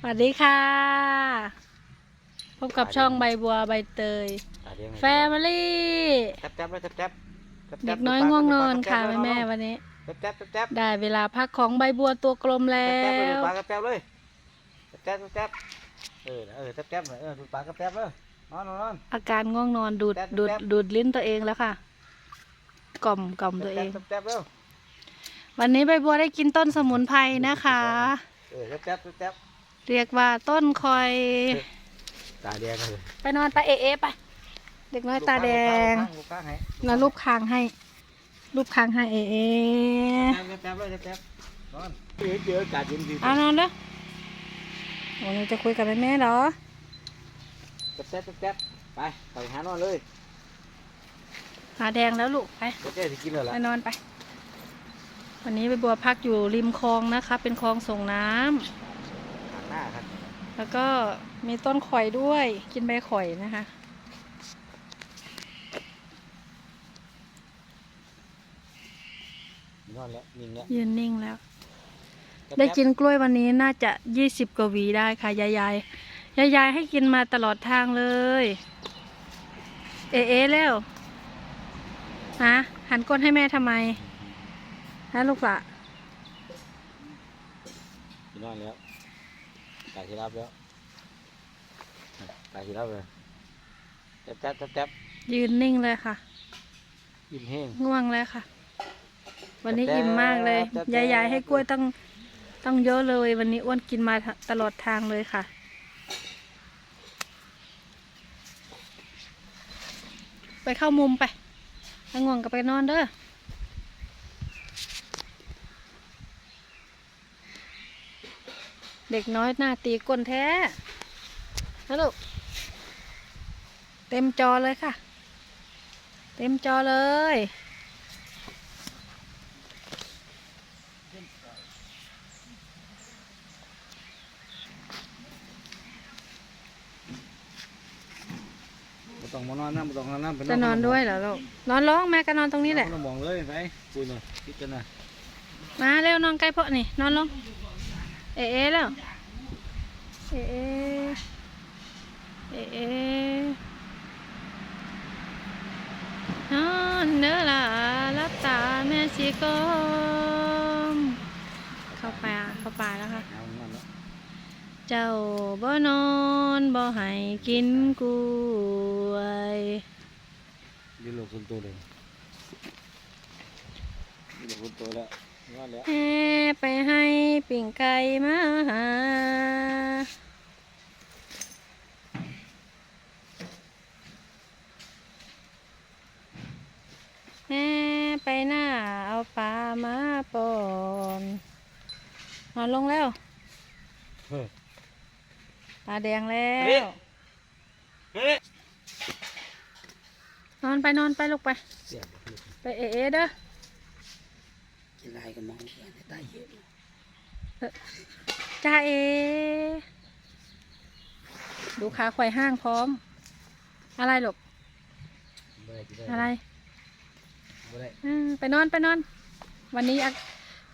สวัสดีค่ะ พบกับช่องใบบัวใบเตยตาเดียวแฟมิลี่แจ๊บแจ๊บเลยแจ๊บแจ๊บแจ๊บแจ๊เด็บกน้อยง่วงนอนค่ะแม่แม่ๆวันนี้แจ๊บแจ๊บแจ๊บแจ๊บได้เวลาพักของใบบัวตัวกลมแล้แจ๊บเลยวปลากระแจ๊บเลยแจ๊บแจ๊บแจ๊บเออเออแจ๊บแจ๊บเลยเออดูปลากระแจ๊บเลยนอนนอนนอนอาการง่วงนอนดูดแป๊บดูดแป๊บดูดลิ้นตัวเองแล้วค่ะ กล่อมกล่อมตัวเองแจ๊บแจ๊บเร็ววันนี้ใบบัวได้กินต้นสมุนไพรนะคะ เออแจ๊บแจ๊บแจ๊บ เรียกว่าต้นคอย ตาแดงเลยไปนอนไปเอะเอะไป เด็กน้อยตาแดงลูกข้างให้แล้วรูปคางให้ รูปคางให้เอะเอะแจ๊บแจ๊บเลยแจ๊บแจ๊บนอนเจอเจออากาศเย็นดีเอานอนเด้อวันนี้จะคุยกับแม่แม่เหรอแจ๊บแจ๊บแจ๊บแจ๊บไปไปหานอนเลย หาแดงแล้วลูกไปเดี๋ยวแกจะกินเลยไปล่ะนอนไป วันนี้ใบบัวพักอยู่ริมคลองนะคะ เป็นคลองส่งน้ำ หางหน้าครับแล้วก็มีต้นข่อยด้วยกินใบข่อยนะคะ นอนแล้วนิ่งแล้วยืนนิ่งแล้วแจ๊บได้แจ๊บกินกล้วยวันนี้น่าจะยี่สิบกว่าหวีได้ค่ะยายยายยายยายให้กินมาตลอดทางเลย เอะเอะแล้วฮะหันก้นให้แม่ทำไมฮะลูกละนอนแล้ว ตาที่รับแล้วตาที่รับเลยแจ๊บแจ๊บแจ๊บแจ๊บยืนนิ่งเลยค่ะยิ้มแห้งง่วงแล้วค่ะ วันนี้แจ๊บอิ่มมากเลยแจ๊บยายยายแจ๊บให้กล้วยต้องต้องเยอะเลย วันนี้อ้วนกินมาตลอดทางเลยค่ะไปเข้ามุมไปถ้าง่วงก็ไปนอนเด้อ ด็กน้อยหน้าตีก้นแท้นะลูกเต็มจอเลยค่ะ เต็มจอเลยไม่ต้องมานอนนะไม่ต้องนอนนะไปจะนอนด้วยเหรอลูก นอนร้องแม่ก็นอนตรงนี้แหละไม่ต้องมองเลยไปคุยหน่อยคิดกันนะมาเร็วนอนใกล้พ่อนี่ นอนลง เอเอแล้วเอเอเอเอนอนเด้อละรับตาแม่ชีกมเข้าป่าเข้าป่าแล้วค่ะ เจ้าบ่นอนบ่ให้กินกล้วยยืนหลบคนตัวเลยยืนหลบคนตัวแล้ว แล้วแห่ไปให้ปิ่งไก่มาหาแม่ไปหน้าเอาปลามาปอนนอนลงแล้วเฮ้ยตาแดงแล้วเฮ้ยเฮ้ยนอนไปนอนไปลูกไปเสียบไปเอะเอะเด้อ กินอะไรกันมองเสียในใต้เย็นจ้าเอ ดูขาควายห้างพร้อม อะไรลูกไม่ได้กินอะไรไม่ได้อืมไปนอนไปนอน วันนี้อะ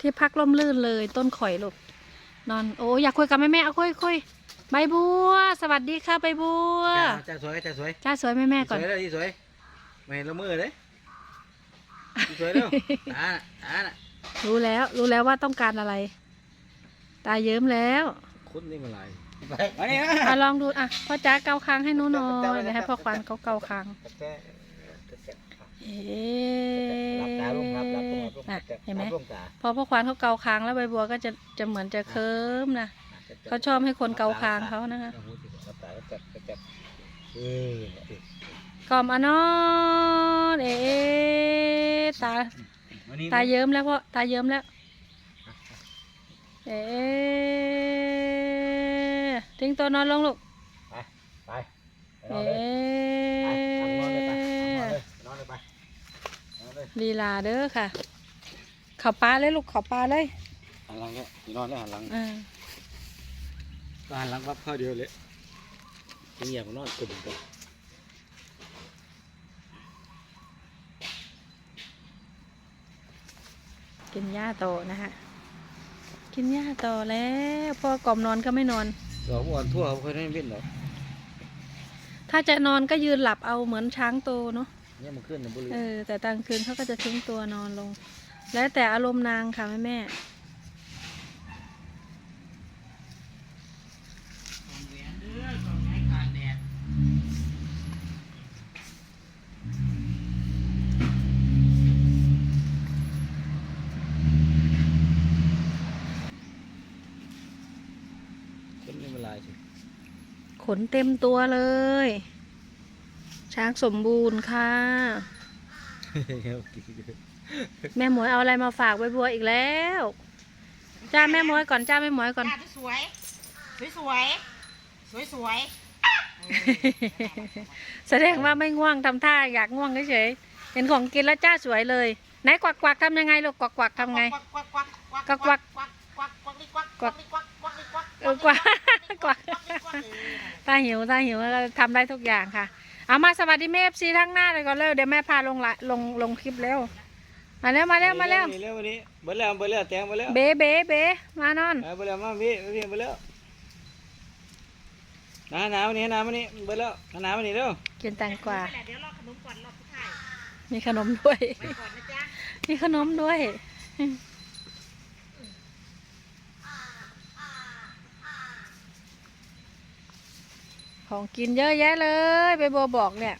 ที่พักร่มรื่นเลยต้นข่อยลูกนอนโอ้อยากคุยกับแม่แม่เอาคุยคุยใบบัว สวัสดีค่ะใบบัวจ้าสวยจ้าสวยจ้าสวยแม่แม่ก่อนสวยเลยที่สวยไม่เห็นละมือเลยที่สวยเร็วตาน่ะตาน่ะ รู้แล้วรู้แล้วว่าต้องการอะไร ตาเยิ้มแล้วคุณนี่มันอะไรไปมานี่อะนะลองดูอะพ่อจ๋าเกาคางให้หนูหน่อยเดี๋ยวให้พ่อควันเขาเกาคางเอ๊รับตาลงครับรับลงรับลงน่ะเห็นไหมรับลงตาพอพ่อควานเขาเกาคางแล้วใบบัวก็จะจะเหมือนจะเคิมนะเขาชอบให้คนเกาคางเขานะคะรับตาแล้วจับจับเออกล่อมอนอนเอ๊ะตา มานี่ตาเยิ้มแล้วพ่อตาเยิ้มแล้ว เอ๊ะทิ้งตัวนอนลงลูก ไป ไปไปนอเอ๊นเลยไปนอนเลยไปนอนะเลยไปนอนเลยลีลาเด้อค่ะเขับปลาเลยลูกเขับปลาเลยหันหลังแค่นอนแล้วหันหลังอ่าก็หันหลังปั๊บเข้าเดียวเลยเงียบนอนกลุ่มกัน กินหญ้าโตอนะคะกินหญ้าโตอแล้วพ่อกล่อมนอนก็ไม่นอนนดอกอ่อนทั่วเขาเคยได้บินหรอกถ้าจะนอนก็ยืนหลับเอาเหมือนช้างโตเนาะเนี่ยมันขึ้นในบุรีเออแต่กลางคืนเขาก็จะทิ้งตัวนอนลง แล้วแต่อารมณ์นางค่ะแม่แม่ ขึ้นนี่มันลายสิ ขนเต็มตัวเลย ช้างสมบูรณ์ค่ะ แม่หมวยเอาอะไรมาฝากใบบัวอีกแล้ว จ้าแม่หมวยก่อนจ้าแม่หมวยก่อนจ้าสวยสวยสวยสวยสวยแสดงว่าไม่ง่วงทำท่าอยากง่วงเฉยๆเห็นของกินแล้วจ้าสวยเลยไหนกวักกวักๆทำยังไงลูกกวักกวักๆทำไงกวักกวักกวักกวักกวักกวักกวักกวักกวัก กวักกวักกวักกวักเออกวักกวักตาหิวตาหิวแล้วทำได้ทุกอย่างค่ะ เอามาสวัสดีแม่เอฟซีทั้งหน้าเลยก่อนเร็วเดี๋ยวแม่พาลงละลงลงคลิปเร็วมาเร็วมาเร็วมาเร็วเร็ววันนี้เบิดแล้วเบิดแล้วแตงเบิดแล้วเบเบเบมานอนเอาเบิดแล้วมาพี่พี่เบิดแล้วหนาหนาวนี่หนาวมานี่เบิดแล้วหนาวมานี่เร็วกินแตงกวาเดี๋ยวรอขนมก่อนรอผู้ชายมีขนมด้วยไปก่อนนะจ๊ะมีขนมด้วย ของกินเยอะแยะเลยไปโบวบอกเนี่ย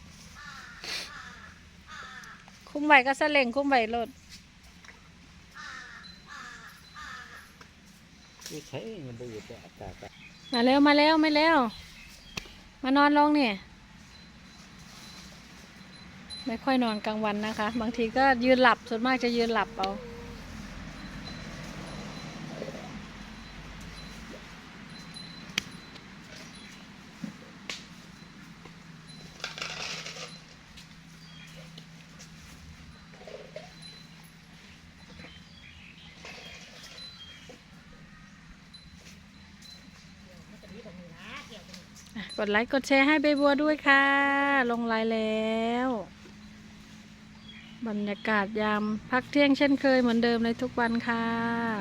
คุ้มไหวก็สะเล่งคุ้มไหวรถไม่ใช่มันไปอยู่แต่อากาศอะมาเร็วมาเร็วไม่เร็วมานอนลงเนี่ย ไม่ค่อยนอนกลางวันนะคะ บางทีก็ยืนหลับส่วนมากจะยืนหลับเอา กดไลค์กดแชร์ให้ใบบัวด้วยค่ะ ลงไลน์แล้ว บรรยากาศยามพักเที่ยงเช่นเคยเหมือนเดิมในทุกวันค่ะ